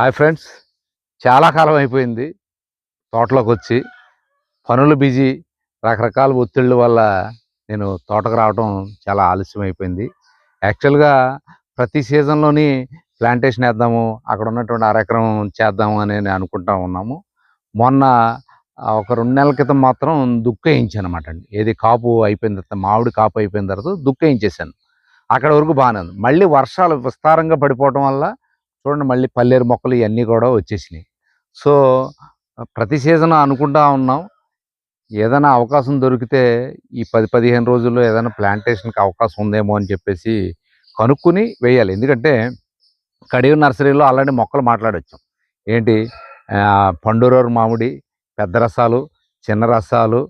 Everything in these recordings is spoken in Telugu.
Hi friends. చాలా కాలం అయిపోయింది. తోటలోకి వచ్చి పనులు బిజీ రకరకాల ఒత్తిళ్ళ వల్ల నేను తోటకు రావడం చాలా ఆలస్యం అయిపోయింది యాక్చువల్గా ప్రతి సీజన్లోని ప్లాంటేషన్ వేద్దాము అక్కడ ఉన్నటువంటి అరెకరం చేద్దాము అని నేను అనుకుంటా ఉన్నాము. మొన్న ఒక రెండు నెలల క్రితం మాత్రం దుక్కేయించాను అనమాట అండి. ఏది కాపు అయిపోయిన తర్వాత మామిడి కాపు అయిపోయిన తర్వాత దుక్కేయించేసాను అక్కడ వరకు బాగానే ఉంది. మళ్ళీ వర్షాలు విస్తారంగా పడిపోవటం వల్ల చూడండి మళ్ళీ పల్లేరు మొక్కలు ఇవన్నీ కూడా వచ్చేసినాయి. సో ప్రతి సీజన్ అనుకుంటా ఉన్నాం. ఏదైనా అవకాశం దొరికితే ఈ పది పదిహేను రోజుల్లో ఏదైనా ప్లాంటేషన్కి అవకాశం ఉందేమో అని చెప్పేసి కనుక్కుని వేయాలి. ఎందుకంటే కడియం నర్సరీలో అలాంటి మొక్కలు మాట్లాడొచ్చాం. ఏంటి? పండురోరు మామిడి పెద్ద రసాలు చిన్న రసాలు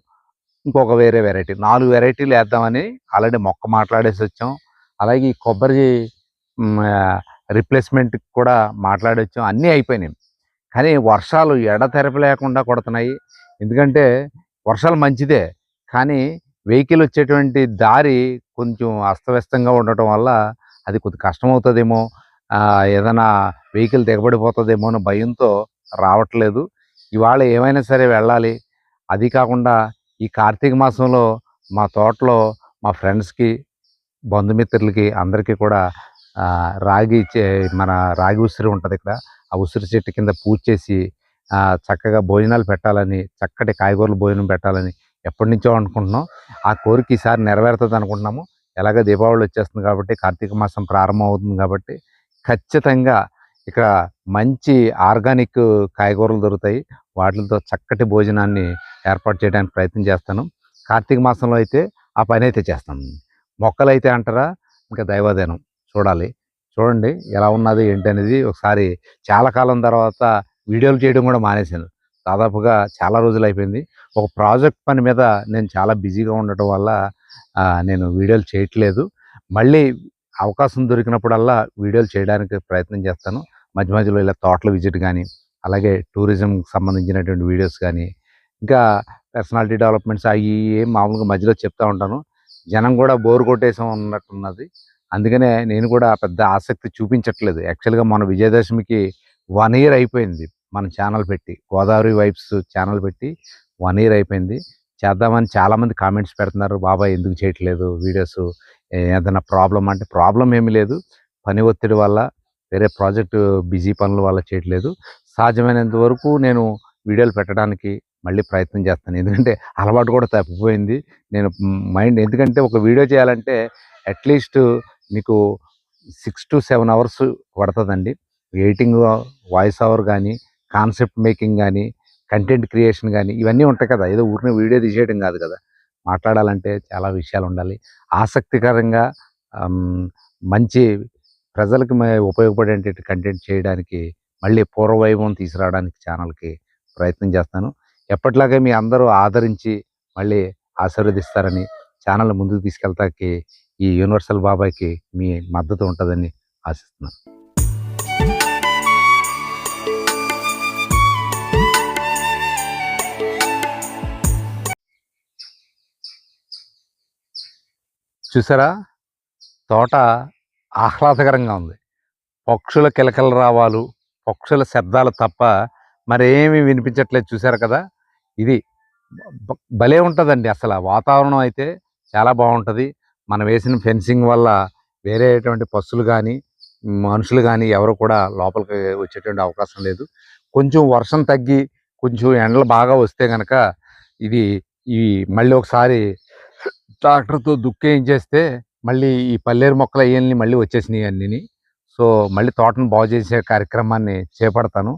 ఇంకొక వేరే వెరైటీ. నాలుగు వెరైటీలు వేద్దామని ఆల్రెడీ మొక్క మాట్లాడేసి వచ్చాం అలాగే ఈ కొబ్బరి రిప్లేస్మెంట్ కూడా మాట్లాడవచ్చు అన్నీ అయిపోయినాయి. కానీ వర్షాలు ఎడతెరపి లేకుండా కొడుతున్నాయి. ఎందుకంటే వర్షాలు మంచిదే. కానీ వెహికల్ వచ్చేటువంటి దారి కొంచెం అస్తవ్యస్తంగా ఉండటం వల్ల అది కొద్ది కష్టం అవుతుందేమో ఏదైనా వెహికల్ దిగబడిపోతుందేమో అని భయంతో రావట్లేదు. ఇవాళ ఏమైనా సరే వెళ్ళాలి. అది కాకుండా ఈ కార్తీక మాసంలో మా తోటలో మా ఫ్రెండ్స్కి బంధుమిత్రులకి అందరికీ కూడా రాగి చే మన రాగి ఉసిరి ఉంటుంది ఇక్కడ. ఆ ఉసిరి చెట్టు కింద పూజ చేసి చక్కగా భోజనాలు పెట్టాలని చక్కటి కాయగూరలు భోజనం పెట్టాలని ఎప్పటి నుంచో అనుకుంటున్నాం. ఆ కోరిక ఈసారి నెరవేరుతుంది అనుకుంటున్నాము. ఎలాగ దీపావళి వచ్చేస్తుంది కాబట్టి కార్తీక మాసం ప్రారంభం అవుతుంది కాబట్టి ఖచ్చితంగా ఇక్కడ మంచి ఆర్గానిక్ కాయగూరలు దొరుకుతాయి. వాటితో చక్కటి భోజనాన్ని ఏర్పాటు చేయడానికి ప్రయత్నం చేస్తాను. కార్తీక మాసంలో అయితే ఆ పని అయితే చేస్తాను మొక్కలు అయితే అంటారా? ఇంకా దైవాధీనం చూడాలి. చూడండి ఎలా ఉన్నది ఏంటి అనేది ఒకసారి చాలా కాలం తర్వాత వీడియోలు చేయడం కూడా మానేశాను. దాదాపుగా చాలా రోజులు అయిపోయింది. ఒక ప్రాజెక్ట్ పని మీద నేను చాలా బిజీగా ఉండటం వల్ల నేను వీడియోలు చేయట్లేదు. మళ్ళీ అవకాశం దొరికినప్పుడల్లా వీడియోలు చేయడానికి ప్రయత్నం చేస్తాను. మధ్య మధ్యలో ఇలా తోటల విజిట్ కానీ అలాగే టూరిజంకి సంబంధించినటువంటి వీడియోస్ కానీ ఇంకా పర్సనాలిటీ డెవలప్మెంట్స్ అవి మామూలుగా మధ్యలో చెప్తూ ఉంటాను. జనం కూడా బోర్ కొట్టేసం ఉన్నట్టున్నది. అందుకనే నేను కూడా పెద్ద ఆసక్తి చూపించట్లేదు. యాక్చువల్గా మన విజయదశమికి వన్ ఇయర్ అయిపోయింది మన ఛానల్ పెట్టి. గోదావరి వైబ్స్ ఛానల్ పెట్టి వన్ ఇయర్ అయిపోయింది. చేద్దామని చాలామంది కామెంట్స్ పెడుతున్నారు. బాబాయ్ ఎందుకు చేయట్లేదు వీడియోస్? ఏదైనా ప్రాబ్లం అంటే ప్రాబ్లం ఏమీ లేదు. పని ఒత్తిడి వల్ల వేరే ప్రాజెక్ట్ బిజీ పనుల వల్ల చేయట్లేదు. సాధ్యమైనంత వరకు నేను వీడియోలు పెట్టడానికి మళ్ళీ ప్రయత్నం చేస్తాను. ఎందుకంటే అలవాటు కూడా తప్పిపోయింది. నేను మైండ్ ఎందుకంటే ఒక వీడియో చేయాలంటే అట్లీస్ట్ మీకు సిక్స్ టు సెవెన్ అవర్స్ పడుతుందండి. ఎడిటింగ్ వాయిస్ ఓవర్ కానీ కాన్సెప్ట్ మేకింగ్ కానీ కంటెంట్ క్రియేషన్ కానీ ఇవన్నీ ఉంటాయి కదా. ఏదో ఊరిని వీడియో తీసేయడం కాదు కదా. మాట్లాడాలంటే చాలా విషయాలు ఉండాలి. ఆసక్తికరంగా మంచి ప్రజలకు ఉపయోగపడే ఉపయోగపడేటువంటి కంటెంట్ చేయడానికి మళ్ళీ పూర్వవైభవం తీసుకురావడానికి ఛానల్కి ప్రయత్నం చేస్తాను. ఎప్పటిలాగే మీ అందరూ ఆదరించి మళ్ళీ ఆశీర్వదిస్తారని ఛానల్ ముందుకు తీసుకెళ్తాకి ఈ యూనివర్సల్ బాబాయ్కి మీ మద్దతు ఉంటుందని ఆశిస్తున్నాను. చూసారా? తోట ఆహ్లాదకరంగా ఉంది. పక్షుల కిలకల రావాలు పక్షుల శబ్దాలు తప్ప మరేమీ వినిపించట్లేదు చూసారు కదా? ఇది భలే ఉంటుందండి అసలు వాతావరణం అయితే చాలా బాగుంటుంది. మనం వేసిన ఫెన్సింగ్ వల్ల వేరేటువంటి పశువులు కానీ మనుషులు కానీ ఎవరు కూడా లోపలికి వచ్చేటువంటి అవకాశం లేదు. కొంచెం వర్షం తగ్గి కొంచెం ఎండలు బాగా వస్తే కనుక ఇది ఈ మళ్ళీ ఒకసారి ట్రాక్టర్తో దుక్కేయించేస్తే మళ్ళీ ఈ పల్లేరు మొక్కలు అయ్యని మళ్ళీ వచ్చేసినాయి అన్నీ సో మళ్ళీ తోటను బాగు చేసే కార్యక్రమాన్ని చేపడతాను.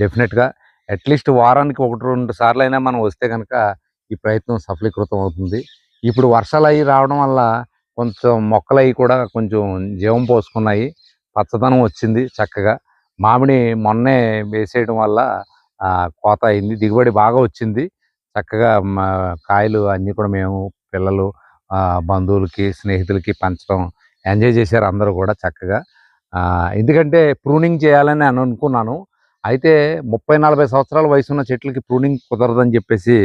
డెఫినెట్గా అట్లీస్ట్ వారానికి ఒకటి రెండు సార్లు అయినా మనం వస్తే కనుక ఈ ప్రయత్నం సఫలీకృతం అవుతుంది. ఇప్పుడు వర్షాలు అవి రావడం వల్ల కొంచెం మొక్కలు అవి కూడా కొంచెం జీవం పోసుకున్నాయి. పచ్చదనం వచ్చింది చక్కగా. మామిడి మొన్నే వేసేయడం వల్ల కోత అయింది. దిగుబడి బాగా వచ్చింది. చక్కగా మా కాయలు అన్నీ కూడా మేము పిల్లలు బంధువులకి స్నేహితులకి పంచడం ఎంజాయ్ చేశారు అందరూ కూడా చక్కగా. ఎందుకంటే ప్రూనింగ్ చేయాలని అని అనుకున్నాను. అయితే ముప్పై నలభై సంవత్సరాల వయసు ఉన్న చెట్లకి ప్రూనింగ్ కుదరదని చెప్పేసి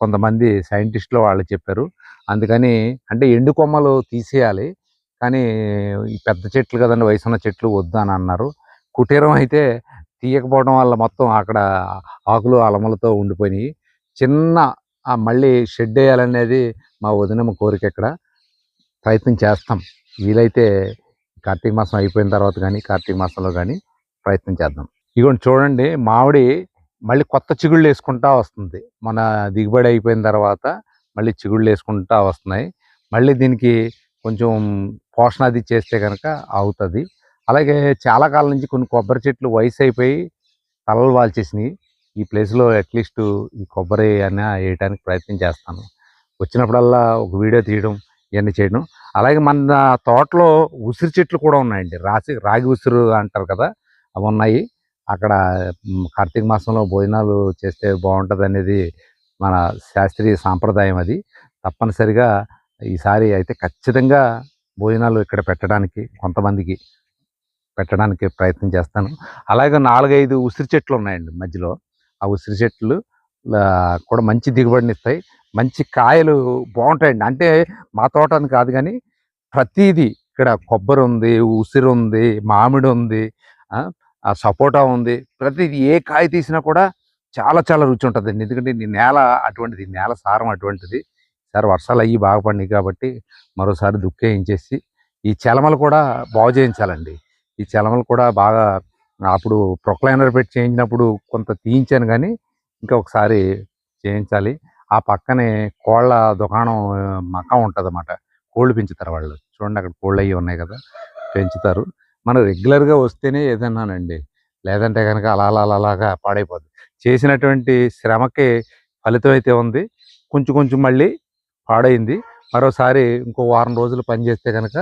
కొంతమంది సైంటిస్టులు వాళ్ళు చెప్పారు. అందుకని అంటే ఎండు కొమ్మలు తీసేయాలి. కానీ ఈ పెద్ద చెట్లు కదండి వయసు ఉన్న చెట్లు వద్దు అని అన్నారు. కుటీరం అయితే తీయకపోవడం వల్ల మొత్తం అక్కడ ఆకులు అలమలతో ఉండిపోయినాయి. చిన్న మళ్ళీ షెడ్ వేయాలనేది మా వదినమ్మ కోరిక ఇక్కడ. ప్రయత్నం చేస్తాం. వీలైతే కార్తీక మాసం అయిపోయిన తర్వాత కానీ కార్తీక మాసంలో కానీ ప్రయత్నం చేద్దాం. ఇగోండి చూడండి మామిడి మళ్ళీ కొత్త చిగుళ్ళు వేసుకుంటా వస్తుంది. మన దిగుబడి అయిపోయిన తర్వాత మళ్ళీ చిగుళ్ళు వేసుకుంటా వస్తున్నాయి. మళ్ళీ దీనికి కొంచెం పోషణ అది చేస్తే కనుక అవుతుంది. అలాగే చాలా కాలం నుంచి కొన్ని కొబ్బరి చెట్లు వయసు అయిపోయి తలలు వాల్చేసినాయి. ఈ ప్లేస్లో అట్లీస్ట్ ఈ కొబ్బరి అన్న వేయడానికి ప్రయత్నం చేస్తాను. వచ్చినప్పుడల్లా ఒక వీడియో తీయడం ఇవన్నీ చేయడం. అలాగే మన తోటలో ఉసిరి చెట్లు కూడా ఉన్నాయండి. రాసి రాగి ఉసిరు అంటారు కదా అవి ఉన్నాయి. అక్కడ కార్తీక మాసంలో భోజనాలు చేస్తే బాగుంటుంది అనేది మన శాస్త్రీయ సాంప్రదాయం అది. తప్పనిసరిగా ఈసారి అయితే ఖచ్చితంగా భోజనాలు ఇక్కడ పెట్టడానికి కొంతమందికి పెట్టడానికి ప్రయత్నం చేస్తాను. అలాగే నాలుగైదు ఉసిరి చెట్లు ఉన్నాయండి మధ్యలో. ఆ ఉసిరి చెట్లు కూడా మంచి దిగుబడిని ఇస్తాయి. మంచి కాయలు బాగుంటాయండి. అంటే మా తోట అని కాదు కానీ ప్రతిదీ ఇక్కడ కొబ్బరి ఉంది ఉసిరి ఉంది మామిడి ఉంది ఆ, సపోటా ఉంది. ప్రతిదీ ఏ కాయ తీసినా కూడా చాలా చాలా రుచి ఉంటుందండి ఎందుకంటే నీ నేల అటువంటిది నేల సారం అటువంటిది. సార్ వర్షాలు అయ్యి బాగా పడినాయి కాబట్టి మరోసారి దుక్కేయించేసి ఈ చలమలు కూడా బాగు చేయించాలండి. ఈ చలమలు కూడా బాగా అప్పుడు ప్రొక్లైనర్ పెట్టి చేయించినప్పుడు కొంత తీయించాను కానీ ఇంకా ఒకసారి చేయించాలి. ఆ పక్కనే కోళ్ళ దుకాణం మకం ఉంటుంది అన్నమాట కోళ్ళు పెంచుతారు వాళ్ళు. చూడండి అక్కడ కోళ్ళు అవి ఉన్నాయి కదా పెంచుతారు. మనం రెగ్యులర్గా వస్తేనే ఏదన్నానండి లేదంటే కనుక అలా అలా అలా అలాగా పాడైపోద్ది. చేసినటువంటి శ్రమకి ఫలితం అయితే ఉంది. కొంచెం కొంచెం మళ్ళీ పాడైంది. మరోసారి ఇంకో వారం రోజులు పని చేస్తే కనుక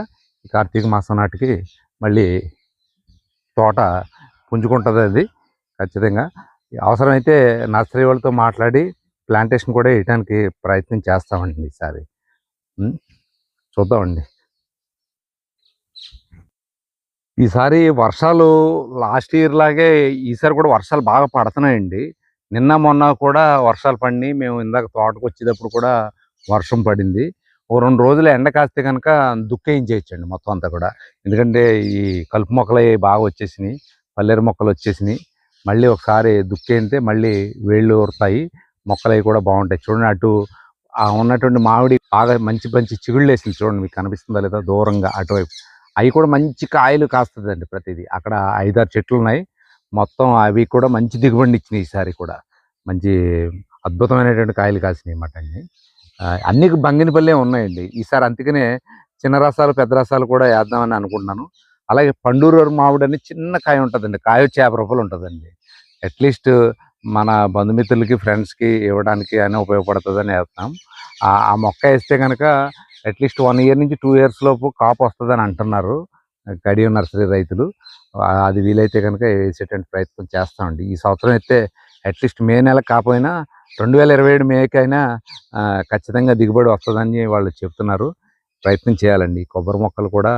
ఈ కార్తీక మాసం నాటికి మళ్ళీ తోట పుంజుకుంటుంది అది ఖచ్చితంగా. అవసరమైతే నర్సరీ వాళ్ళతో మాట్లాడి ప్లాంటేషన్ కూడా వేయడానికి ప్రయత్నం చేస్తామండి ఈసారి. చూద్దామండి. ఈసారి వర్షాలు లాస్ట్ ఇయర్ లాగే ఈసారి కూడా వర్షాలు బాగా పడుతున్నాయండి. నిన్న మొన్న కూడా వర్షాలు పడి మేము ఇందాక తోటకు వచ్చేటప్పుడు కూడా వర్షం పడింది. ఓ రెండు రోజులు ఎండ కాస్తే కనుక దుక్కేయించేయచ్చండి మొత్తం అంతా కూడా. ఎందుకంటే ఈ కలుపు మొక్కలు అవి బాగా వచ్చేసినాయి. పల్లేరు మొక్కలు వచ్చేసినాయి. మళ్ళీ ఒకసారి దుక్కేయితే మళ్ళీ వేళ్ళు ఊరుతాయి మొక్కలు అవి కూడా బాగుంటాయి. చూడండి అటు ఉన్నటువంటి మామిడి బాగా మంచి మంచి చిగుళ్ళు వేసింది. చూడండి మీకు కనిపిస్తుందా లేదా? దూరంగా అటువైపు. అవి కూడా మంచి కాయలు కాస్తుందండి ప్రతిదీ. అక్కడ ఐదారు చెట్లు ఉన్నాయి మొత్తం అవి కూడా మంచి దిగుబడిని ఇచ్చినాయి ఈసారి కూడా. మంచి అద్భుతమైనటువంటి కాయలు కాసినాయి అన్నమాట అండి అన్ని బంగినపల్లే ఉన్నాయండి. ఈసారి అందుకనే చిన్న రసాలు పెద్ద రసాలు కూడా వేద్దామని అనుకుంటున్నాను. అలాగే పండూరు మామిడి అని చిన్న కాయ ఉంటుందండి. కాయ వచ్చి యాభై రూపాయలు ఉంటుందండి. అట్లీస్ట్ మన బంధుమిత్రులకి ఫ్రెండ్స్కి ఇవ్వడానికి అని ఉపయోగపడుతుందని వేస్తాం. ఆ మొక్క వేస్తే కనుక అట్లీస్ట్ వన్ ఇయర్ నుంచి టూ ఇయర్స్ లోపు కాపు వస్తుందని అంటున్నారు కడియం నర్సరీ రైతులు. అది వీలైతే కనుక వేసేటువంటి ప్రయత్నం చేస్తామండి ఈ సంవత్సరం అయితే అట్లీస్ట్ మే నెల కాకపోయినా రెండు వేల ఇరవై ఏడు మేకైనా ఖచ్చితంగా దిగుబడి వస్తుందని వాళ్ళు చెప్తున్నారు. ప్రయత్నం చేయాలండి. కొబ్బరి మొక్కలు కూడా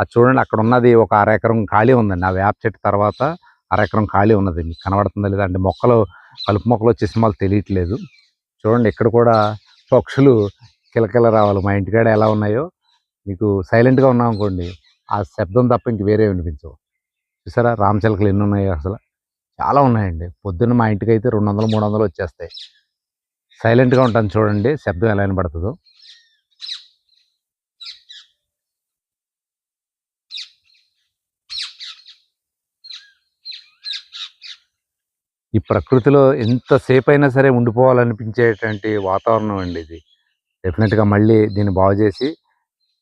అది చూడండి అక్కడ ఉన్నది ఒక అర ఎకరం ఖాళీ ఉందండి. ఆ వేప చెట్టు తర్వాత అర ఎకరం ఖాళీ ఉన్నది. మీకు కనబడుతుందా లేదా అంటే మొక్కలు కలుపు మొక్కలు వచ్చేసి మాకు తెలియట్లేదు. చూడండి ఇక్కడ కూడా పక్షులు కిలకిల రావాలి. మా ఇంటికాడ ఎలా ఉన్నాయో మీకు సైలెంట్గా ఉన్నాం అనుకోండి ఆ శబ్దం తప్ప ఇంక వేరే వినిపించవు. చూసారా? రామచిలకలు ఎన్ని ఉన్నాయో అసలు. చాలా ఉన్నాయండి. పొద్దున్న మా ఇంటికి అయితే రెండు వందలు మూడు వందలు వచ్చేస్తాయి. సైలెంట్గా ఉంటాను చూడండి శబ్దం ఎలా వినబడుతుందో. ఈ ప్రకృతిలో ఎంతసేపు అయినా సరే ఉండిపోవాలనిపించేటువంటి వాతావరణం అండి ఇది. డెఫినెట్గా మళ్ళీ దీన్ని బాగు చేసి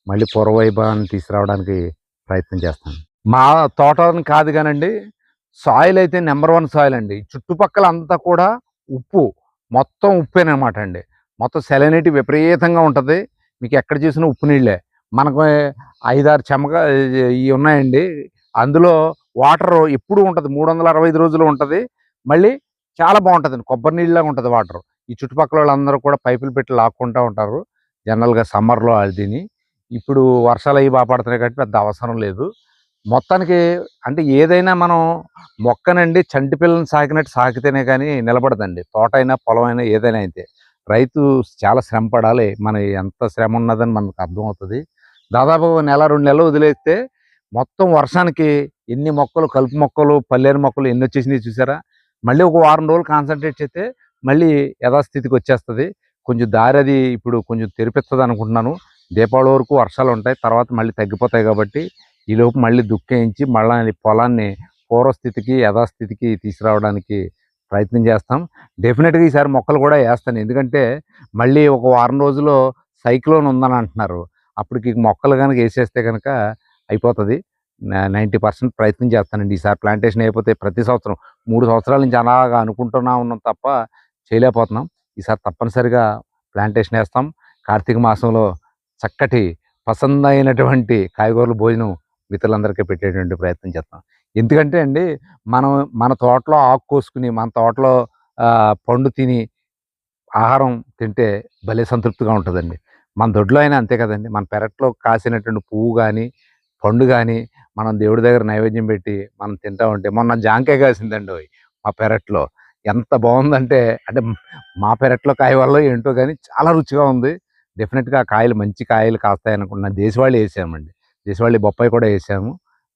మళ్ళీ పూర్వవైభవాన్ని తీసుకురావడానికి ప్రయత్నం చేస్తాను. మా తోటని కాదు కానండి సాయిల్ అయితే నెంబర్ వన్ సాయిల్ అండి. చుట్టుపక్కల అంతా కూడా ఉప్పు మొత్తం ఉప్పేనమాట అండి. మొత్తం సెలనిటీ విపరీతంగా ఉంటుంది. మీకు ఎక్కడ చూసినా ఉప్పు నీళ్ళే. మనకు ఐదారు చెమక ఇవి ఉన్నాయండి. అందులో వాటర్ ఎప్పుడు ఉంటుంది. మూడు వందల అరవై ఐదు రోజులు ఉంటుంది. మళ్ళీ చాలా బాగుంటుంది కొబ్బరి నీళ్ళలాగా ఉంటుంది వాటర్. ఈ చుట్టుపక్కల వాళ్ళందరూ కూడా పైపులు పెట్టి లాక్కుంటూ ఉంటారు. జనరల్గా సమ్మర్లో అదిని ఇప్పుడు వర్షాలు అవి బాగా పడుతున్నాయి కాబట్టి పెద్ద అవసరం లేదు. మొత్తానికి అంటే ఏదైనా మనం మొక్కనండి చంటి పిల్లని సాకినట్టు సాకితేనే కానీ నిలబడదండి. తోట అయినా పొలం అయినా ఏదైనా అయితే. రైతు చాలా శ్రమ పడాలి. మన ఎంత శ్రమ ఉన్నదని మనకు అర్థమవుతుంది. దాదాపు నెల రెండు నెలలు వదిలేస్తే మొత్తం వర్షానికి ఎన్ని మొక్కలు కలుపు మొక్కలు పల్లేరు మొక్కలు ఎన్ని వచ్చేసినాయి చూసారా? మళ్ళీ ఒక వారం రోజులు కాన్సన్ట్రేట్ చేస్తే మళ్ళీ యథాస్థితికి వచ్చేస్తుంది. కొంచెం దారి అది ఇప్పుడు కొంచెం తెరిపిస్తుంది అనుకుంటున్నాను. దీపావళి వరకు వర్షాలు ఉంటాయి. తర్వాత మళ్ళీ తగ్గిపోతాయి కాబట్టి ఈలోపు మళ్ళీ దుక్కేయించి మళ్ళీ పొలాన్ని పూర్వస్థితికి యథాస్థితికి తీసుకురావడానికి ప్రయత్నం చేస్తాం. డెఫినెట్గా ఈసారి మొక్కలు కూడా వేస్తాను. ఎందుకంటే మళ్ళీ ఒక వారం రోజుల్లో సైక్లోన్ ఉందని అంటున్నారు. అప్పటికి మొక్కలు కనుక వేసేస్తే కనుక అయిపోతుంది. నైంటీ పర్సెంట్ ప్రయత్నం చేస్తానండి. ఈసారి ప్లాంటేషన్ అయిపోతే ప్రతి సంవత్సరం మూడు సంవత్సరాల నుంచి అలాగా అనుకుంటున్నా ఉన్నాం తప్ప చేయలేకపోతున్నాం. ఈసారి తప్పనిసరిగా ప్లాంటేషన్ వేస్తాం. కార్తీక మాసంలో చక్కటి పసందైనటువంటి కాయగూరల భోజనం మిత్రులందరికీ పెట్టేటువంటి ప్రయత్నం చేస్తాం. ఎందుకంటే అండి మనం మన తోటలో ఆకు కోసుకుని మన తోటలో పండు తిని ఆహారం తింటే భలే సంతృప్తిగా ఉంటుందండి. మన దొడ్లో అయినా అంతే కదండి. మన పెరట్లో కాసినటువంటి పువ్వు కానీ పండు కానీ మనం దేవుడి దగ్గర నైవేద్యం పెట్టి మనం తింటా ఉంటే మొన్న జాంకాయ కాసిందండి మా పెరట్లో. ఎంత బాగుందంటే అంటే మా పెరట్లో కాయ వల్ల ఏంటో కానీ చాలా రుచిగా ఉంది. డెఫినెట్గా కాయలు మంచి కాయలు కాస్తాయి అనుకుంటున్నా దేశవాళీ వేసామండి. దేశవాళీ బొప్పాయి కూడా వేసాము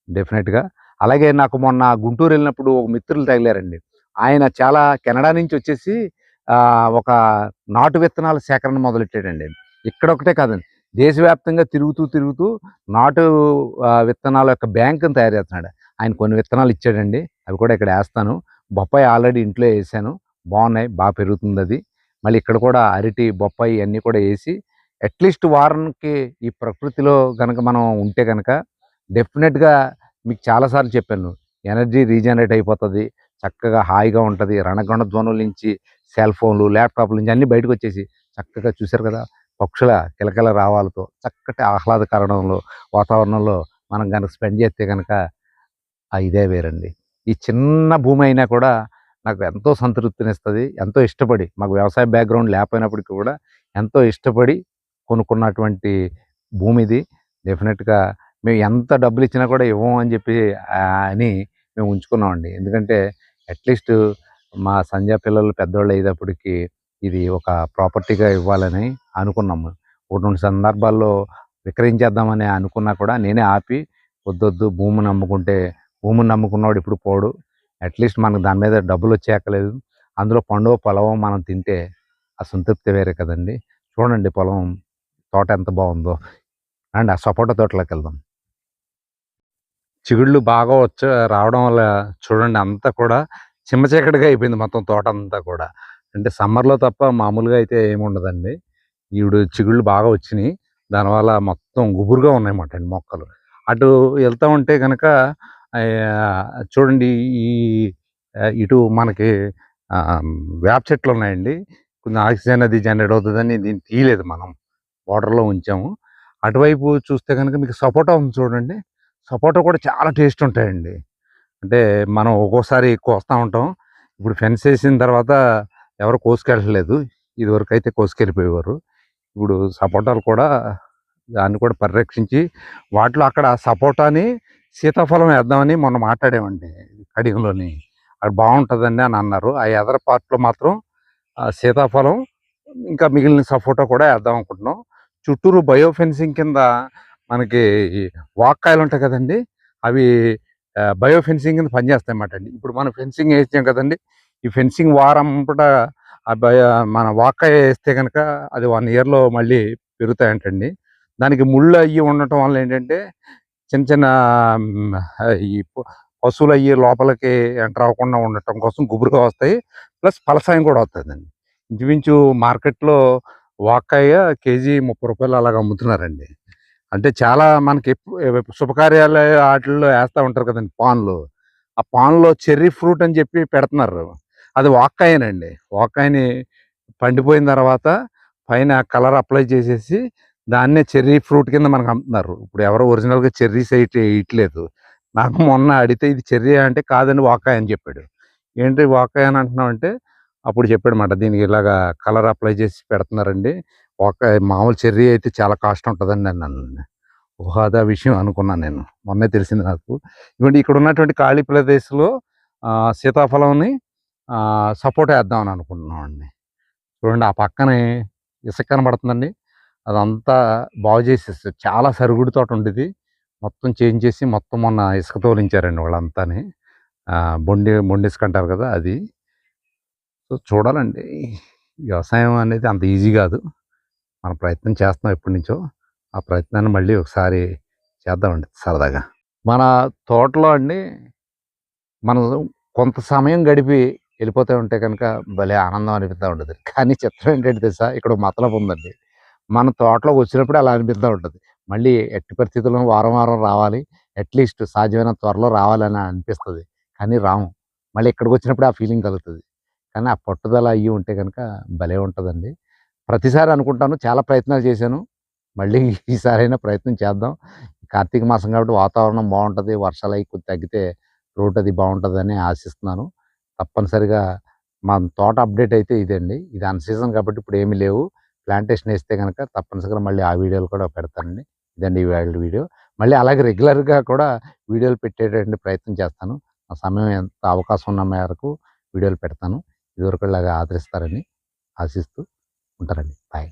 డెఫినెట్గా. అలాగే నాకు మొన్న గుంటూరు వెళ్ళినప్పుడు ఒక మిత్రులు తగిలారండి. ఆయన చాలా కెనడా నుంచి వచ్చేసి ఒక నాటు విత్తనాల సేకరణ మొదలెట్టాడండి. ఇక్కడ ఒకటే కాదండి దేశవ్యాప్తంగా తిరుగుతూ తిరుగుతూ నాటు విత్తనాల యొక్క బ్యాంకును తయారు చేస్తున్నాడు. ఆయన కొన్ని విత్తనాలు ఇచ్చాడండి అవి కూడా ఇక్కడ వేస్తాను. బొప్పాయి ఆల్రెడీ ఇంట్లో వేసాను. బాగున్నాయి బాగా పెరుగుతుంది అది. మళ్ళీ ఇక్కడ కూడా అరటి బొప్పాయి అన్నీ కూడా వేసి అట్లీస్ట్ వారానికి ఈ ప్రకృతిలో కనుక మనం ఉంటే కనుక డెఫినెట్గా మీకు చాలాసార్లు చెప్పాను. ఎనర్జీ రీజనరేట్ అయిపోతుంది చక్కగా హాయిగా ఉంటుంది. రణగొండ ధ్వనుల నుంచి సెల్ ఫోన్లు ల్యాప్టాప్ల నుంచి అన్నీ బయటకు వచ్చేసి చక్కగా చూశారు కదా పక్షుల కిలకిల రావాలతో చక్కటి ఆహ్లాదకరణంలో వాతావరణంలో మనం కనుక స్పెండ్ చేస్తే కనుక ఇదే వేరండి. ఈ చిన్న భూమి అయినా కూడా నాకు ఎంతో సంతృప్తినిస్తుంది ఎంతో ఇష్టపడి మాకు వ్యవసాయ బ్యాక్గ్రౌండ్ లేకపోయినప్పటికీ కూడా ఎంతో ఇష్టపడి కొనుక్కున్నటువంటి భూమి ఇది డెఫినెట్గా మేము ఎంత డబ్బులు ఇచ్చినా కూడా ఇవ్వం అని చెప్పి అని మేము ఉంచుకున్నామండి. ఎందుకంటే అట్లీస్ట్ మా సంధ్యా పిల్లలు పెద్దవాళ్ళు అయ్యేటప్పటికి ఇది ఒక ప్రాపర్టీగా ఇవ్వాలని అనుకున్నాము. ఒకటి రెండు సందర్భాల్లో విక్రయించేద్దామని అనుకున్నా కూడా నేనే ఆపి వద్దొద్దు భూమిని నమ్ముకుంటే భూమిని నమ్ముకున్నవాడు ఇప్పుడు పోడు. అట్లీస్ట్ మనకు దాని మీద డబ్బులు వచ్చేయక్కలేదు అందులో పండుగ పొలం మనం తింటే ఆ సంతృప్తి వేరే కదండి. చూడండి పొలం తోట ఎంత బాగుందో. అండ్ ఆ సపోటా తోటలోకి వెళ్దాం. చిగుళ్ళు బాగా వచ్చ రావడం వల్ల చూడండి అంతా కూడా చిమ్మ చీకటిగా అయిపోయింది మొత్తం తోట అంతా కూడా. అంటే సమ్మర్లో తప్ప మామూలుగా అయితే ఏముండదండి ఈవిడు చిగుళ్ళు బాగా వచ్చినాయి. దానివల్ల మొత్తం గుబురుగా ఉన్నాయన్నమాట అండి మొక్కలు. అటు వెళ్తా ఉంటే కనుక చూడండి ఈ ఇటు మనకి వేప చెట్లు ఉన్నాయండి. కొంచెం ఆక్సిజన్ అది జనరేట్ అవుతుందని దీన్ని తీయలేదు మనం. వాటర్లో ఉంచాము. అటువైపు చూస్తే కనుక మీకు సపోటా ఉంది చూడండి. సపోటా కూడా చాలా టేస్ట్ ఉంటాయండి. అంటే మనం ఒక్కోసారి కోస్తూ ఉంటాం. ఇప్పుడు ఫెన్స్ వేసిన తర్వాత ఎవరు కోసుకెళ్ళలేదు ఇదివరకు అయితే కోసుకెళ్ళిపోయేవారు. ఇప్పుడు సపోటాలు కూడా దాన్ని కూడా పరిరక్షించి వాటిలో అక్కడ సపోటాని సీతాఫలం వేద్దామని మొన్న మాట్లాడామండి కడియంలోని. అది బాగుంటుందండి అని అన్నారు. ఆ ఎదర పార్ట్లో మాత్రం సీతాఫలం ఇంకా మిగిలిన సపోటా కూడా వేద్దాం అనుకుంటున్నాం. చుట్టూరు బయో ఫెన్సింగ్ కింద మనకి వాక్కాయలు ఉంటాయి కదండి అవి బయో ఫెన్సింగ్ కింద పనిచేస్తాయి అన్నమాట అండి. ఇప్పుడు మనం ఫెన్సింగ్ వేసాం కదండి ఈ ఫెన్సింగ్ వారం పూట ఆ బయో మన వాక్కాయ వేస్తే కనుక అది వన్ ఇయర్లో మళ్ళీ పెరుగుతాయంటండి. దానికి ముళ్ళు అయ్యి ఉండటం వల్ల ఏంటంటే చిన్న చిన్న ఈ పశువులు అయ్యి లోపలికి ఎంటర్ అవ్వకుండా ఉండటం కోసం గుబురుగా వస్తాయి. ప్లస్ ఫలసాయం కూడా వస్తుందండి. ఇంచుమించు మార్కెట్లో వాకాయ కేజీ ముప్పై రూపాయలు అలాగ అమ్ముతున్నారండి. అంటే చాలా మనకి ఎప్పు- శుభకార్యాలయ వాటిల్లో వేస్తూ ఉంటారు కదండి పాన్లు. ఆ పాన్లో చెర్రీ ఫ్రూట్ అని చెప్పి పెడుతున్నారు. అది వాక్కాయనండి. వాక్కాయని పండిపోయిన తర్వాత పైన కలర్ అప్లై చేసేసి దాన్నే చెర్రీ ఫ్రూట్ కింద మనకు అమ్ముతున్నారు. ఇప్పుడు ఎవరు ఒరిజినల్గా చెర్రీస్ అయితే ఇట్లేదు నాకు మొన్న అడిగితే ఇది చెర్రీ అంటే కాదండి వాకాయ అని చెప్పాడు. ఏంటి వాకాయ అని అంటున్నాం అంటే అప్పుడు చెప్పాడు మాట దీనికి ఇలాగా కలర్ అప్లై చేసి పెడుతున్నారండి. వాకాయ మామూలు చెర్రీ అయితే చాలా కాస్ట్ ఉంటుందండి అన్నాను ఓహో అదే విషయం అనుకున్నాను నేను. మొన్నే తెలిసింది నాకు. ఇవ్వండి ఇక్కడ ఉన్నటువంటి ఖాళీ ప్రదేశ్లో సీతాఫలంని సపోర్ట్ వేద్దామని అనుకుంటున్నామండి. చూడండి ఆ పక్కనే ఇసుక కనబడుతుందండి. అదంతా బాగు చేసేస్తారు చాలా సరుగుడి తోట ఉండేది మొత్తం చేంజ్ చేసి మొత్తం మొన్న ఇసుక తోలించారండి వాళ్ళంతాని. బొండి బొండి ఇసుక అంటారు కదా అది. సో చూడాలండి. వ్యవసాయం అనేది అంత ఈజీ కాదు. మన ప్రయత్నం చేస్తున్నాం ఎప్పటి నుంచో ఆ ప్రయత్నాన్ని మళ్ళీ ఒకసారి చేద్దామండి సరదాగా. మన తోటలో అండి మనం కొంత సమయం గడిపి వెళ్ళిపోతూ ఉంటే కనుక భలే ఆనందం అనిపిస్తూ ఉంటుంది. కానీ చిత్రం ఏంటంటే తెలుసా? ఇక్కడ మతలపు ఉందండి. మన తోటలోకి వచ్చినప్పుడు అలా అనిపిస్తూ ఉంటుంది. మళ్ళీ ఎట్టి పరిస్థితుల్లో వారం వారం రావాలి. అట్లీస్ట్ సాధ్యమైన త్వరలో రావాలని అనిపిస్తుంది. కానీ రాము. మళ్ళీ ఇక్కడికి వచ్చినప్పుడు ఆ ఫీలింగ్ కలుగుతుంది. కానీ ఆ పట్టుదల అయ్యి ఉంటే కనుక భలే ఉంటుందండి. ప్రతిసారి అనుకుంటాను చాలా ప్రయత్నాలు చేశాను. మళ్ళీ ఈసారైనా ప్రయత్నం చేద్దాం. కార్తీక మాసం కాబట్టి వాతావరణం బాగుంటుంది. వర్షాలు అవి కొద్ది తగ్గితే రోడ్ అది బాగుంటుందని ఆశిస్తున్నాను. తప్పనిసరిగా మన తోట అప్డేట్ అయితే ఇదండి. ఇది అన్ సీజన్ కాబట్టి ఇప్పుడు ఏమీ లేవు. ప్లాంటేషన్ వేస్తే కనుక తప్పనిసరిగా మళ్ళీ ఆ వీడియోలు కూడా పెడతానండి. ఇదండి ఈ వాళ్ళ వీడియో. మళ్ళీ అలాగే రెగ్యులర్గా కూడా వీడియోలు పెట్టేటటువంటి ప్రయత్నం చేస్తాను. నా సమయం ఎంత అవకాశం ఉన్న మేరకు వీడియోలు పెడతాను. ఇదివరకు ఇదివరకులాగా ఆదరిస్తారని ఆశిస్తూ ఉంటారండి బాయ్.